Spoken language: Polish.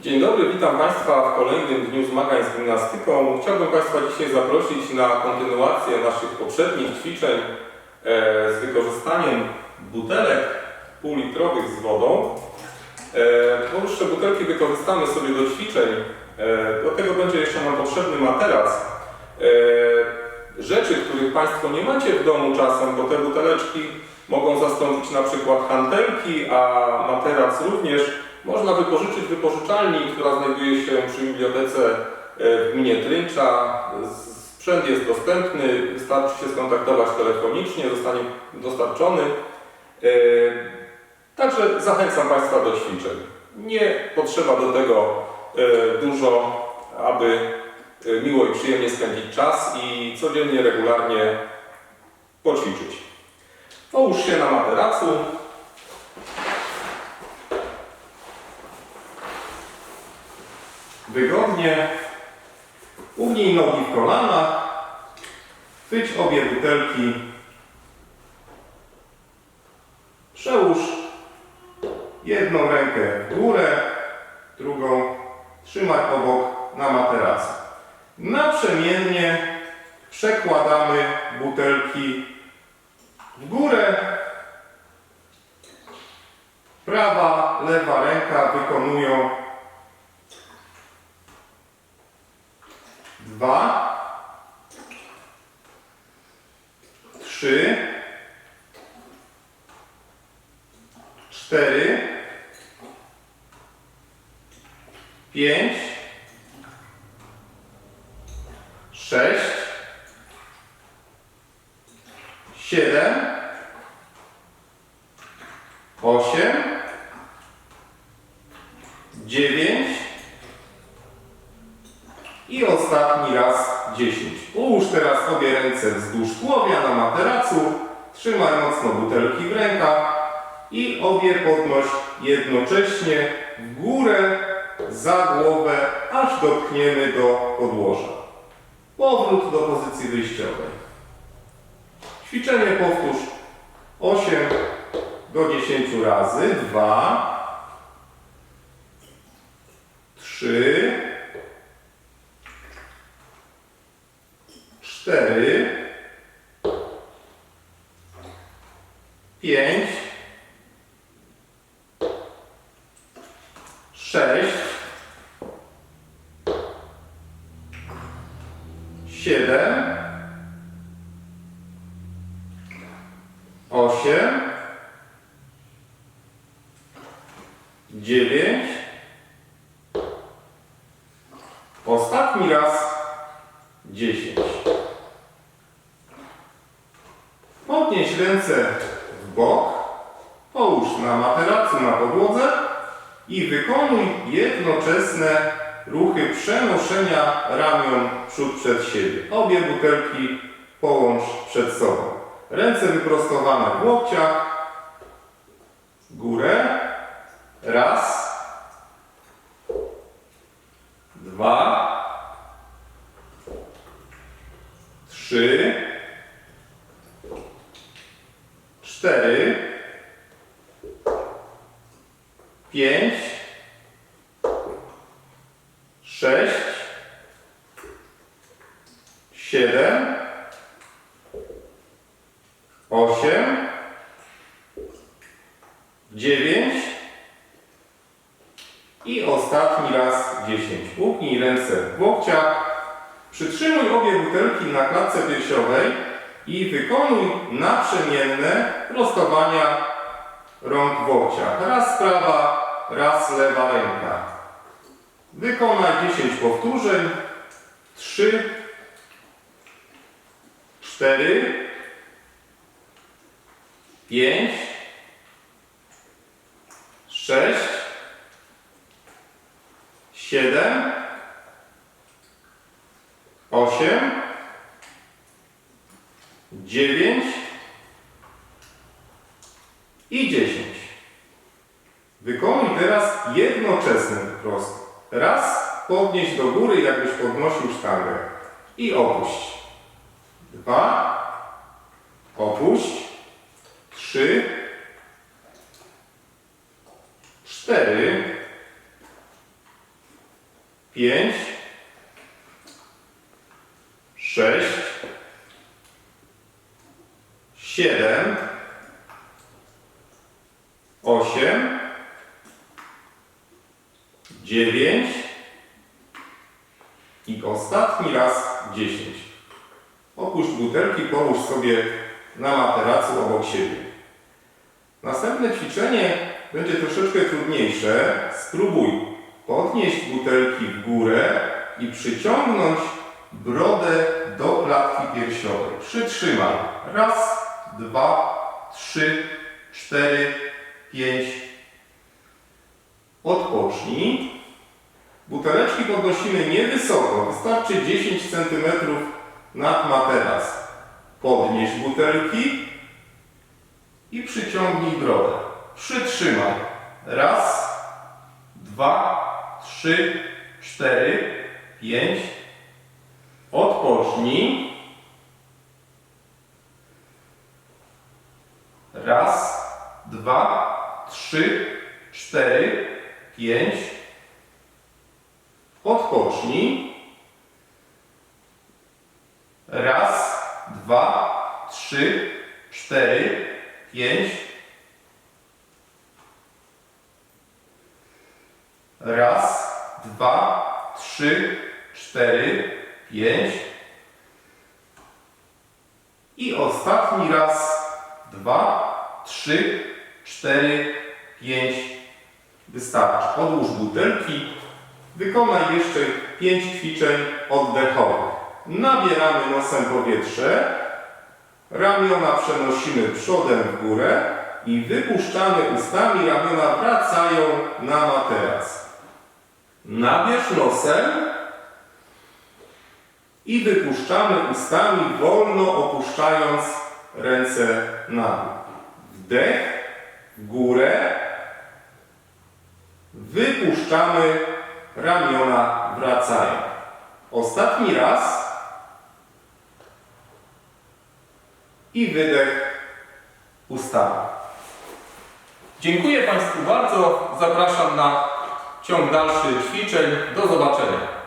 Dzień dobry, witam Państwa w kolejnym dniu zmagań z gimnastyką. Chciałbym Państwa dzisiaj zaprosić na kontynuację naszych poprzednich ćwiczeń e, z wykorzystaniem butelek półlitrowych z wodą. Powyższe butelki wykorzystamy sobie do ćwiczeń, e, do tego będzie jeszcze nam potrzebny materac. E, Rzeczy, których Państwo nie macie w domu czasem, bo te buteleczki mogą zastąpić na przykład hantelki, a materac również można wypożyczyć wypożyczalni, która znajduje się przy bibliotece e, w gminie Tryncza. Sprzęt jest dostępny, wystarczy się skontaktować telefonicznie, zostanie dostarczony. E, Także zachęcam Państwa do ćwiczeń. Nie potrzeba do tego e, dużo, aby miło i przyjemnie spędzić czas i codziennie, regularnie poćwiczyć. Połóż się na materacu. Wygodnie. Ugnij nogi w kolana. Chwyć obie butelki. Przełóż jedną rękę w górę, drugą trzymaj obok na materacu. Naprzemiennie przekładamy butelki w górę. Prawa, lewa ręka wykonują dwa, trzy, cztery, pięć, sześć, siedem, osiem, dziewięć i ostatni raz 10. Ułóż teraz obie ręce wzdłuż tułowia na materacu, trzymaj mocno butelki w rękach i obie podnoś jednocześnie w górę za głowę, aż dotkniemy do podłoża. Powrót do pozycji wyjściowej. Ćwiczenie powtórz 8 do 10 razy. 2, 3, cztery, pięć, sześć, siedem, osiem, dziewięć, ostatni raz dziesięć. Ręce w bok, połóż na materacu na podłodze i wykonuj jednoczesne ruchy przenoszenia ramion przód przed siebie. Obie butelki połącz przed sobą. Ręce wyprostowane w łokciach, górę. Raz, dwa, trzy, cztery, pięć, sześć, siedem, osiem, dziewięć i ostatni raz dziesięć. Upnij ręce w łokciach, przytrzymuj obie butelki na klatce piersiowej i wykonuj naprzemienne prostowania rąk w łokciach. Raz prawa, raz lewa ręka. Wykonaj 10 powtórzeń. 3, 4, 5, 6, 7, 8, 9 i 10. Wykonuj teraz jednoczesny prost. Raz podnieś do góry, jakbyś podnosił sztangę. I opuść. Dwa, opuść. Trzy, cztery, pięć, sześć, siedem, osiem, dziewięć i ostatni raz dziesięć. Opuść butelki, połóż sobie na materacu obok siebie. Następne ćwiczenie będzie troszeczkę trudniejsze. Spróbuj podnieść butelki w górę i przyciągnąć brodę do klatki piersiowej. Przytrzymaj. Raz, dwa, trzy, cztery, pięć. Odpocznij. Buteleczki podnosimy niewysoko, wystarczy 10 cm nad materac. Podnieś butelki i przyciągnij brodę. Przytrzymaj. Raz, dwa, trzy, cztery, pięć. Odpocznij. Raz, dwa, trzy, cztery, pięć. Odpocznij. Raz, dwa, trzy, cztery, pięć. Raz, dwa, trzy, cztery, pięć. I ostatni raz, dwa, trzy, cztery, pięć. Wystarczy. Odłóż butelki. Wykonaj jeszcze pięć ćwiczeń oddechowych. Nabieramy nosem powietrze. Ramiona przenosimy przodem w górę i wypuszczamy ustami. Ramiona wracają na materac. Nabierz nosem i wypuszczamy ustami, wolno opuszczając ręce na dół. Wdech w górę. Wypuszczamy, ramiona wracają. Ostatni raz. I wydech ustami. Dziękuję Państwu bardzo. Zapraszam na ciąg dalszy ćwiczeń. Do zobaczenia.